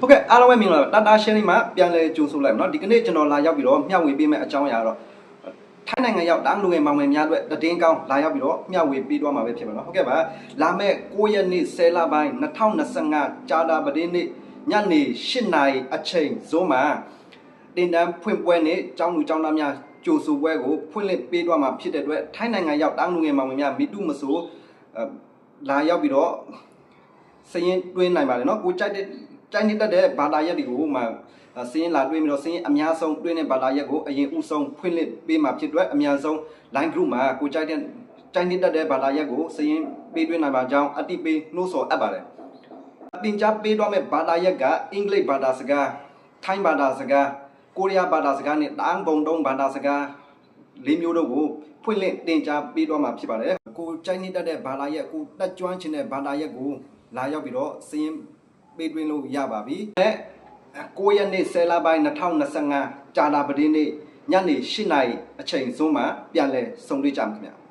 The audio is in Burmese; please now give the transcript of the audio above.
ဟုတ်ကဲ့အားလုံးပဲမင်္ဂလာပါတာတာရှင်းလေးမှာပြန်လဲကြိုဆိုလိုက်ပါเนาะဒီကနေ့ကျွန်တော်လာရောက်ပြီးတော့မျှဝေပေးမယ့်အကြောင်းအရာတော့ထိုင်းနိုင်ငံရောက်တားလူငယ်မောင်မယ်များအတွက်တည်င်းကောင်းလာရောက်ပြီးတော့မျှဝေပေးသွားမှာပဲဖြစ်ပါเนาะဟုတ်ကဲ့ပါလာမယ့်9ရက်နေ့10လပိုင်း2025ကြာတာပတင်းနေ့ညနေ8နာရီအချိန်ဇိုးမှာတင်တန်းဖွင့်ပွဲနေ့ကျောင်းလူကျောင်းသားများကြိုဆိုပွဲကိုဖွင့်လှစ်ပေးသွားမှာဖြစ်တဲ့အတွက်ထိုင်းနိုင်ငံရောက်တားလူငယ်မောင်မယ်များမိတုမဆိုအဲလာရောက်ပြီးတော့ စရင်တွင်းနိုင်ပါလေเนาะကိုကြိုက်တဲ့ ကြိုက်နေတတ်တဲ့ဘာသာရက်တွေကိုမှစရင်လာတွင်းပြီးတော့စရင်အများဆုံးတွင်းတဲ့ဘာသာရက်ကိုအရင်ဥဆုံးဖွင့်လှစ်ပေးမှာဖြစ်အတွက်အများဆုံး line group မှာကိုကြိုက်တဲ့ကြိုက်နေတတ်တဲ့ဘာသာရက်ကိုစရင်ပေးတွင်းနိုင်ပါကြောင်းအတိပေးနှိုးဆော်အပ်ပါတယ်အတင်ကြားပေးတော့မဲ့ဘာသာရက်ကအင်္ဂလိပ်ဘာသာစကားထိုင်းဘာသာစကားကိုရီးယားဘာသာစကားနဲ့တန်းပုံတုံးဘာသာစကားလေးမျိုးတို့ကိုဖွင့်လှစ်တင်ကြားပေးတော့မှာဖြစ်ပါတယ်ကိုကြိုက်နေတတ်တဲ့ဘာသာရက်ကိုတက်ကြွချင်တဲ့ဘာသာရက်ကိုလာရောက်ပြီးတော့စရင် ပေးသွင်းလို့ရပါပြီ။အဲ9ရက်နေ့10လပိုင်း2025ကြာတာပတင်းနေ့ညနေ8:00နာရီအချိန်ဆုံးမှာပြန်လည်ဆုံတွေ့ကြမှာခင်ဗျာ။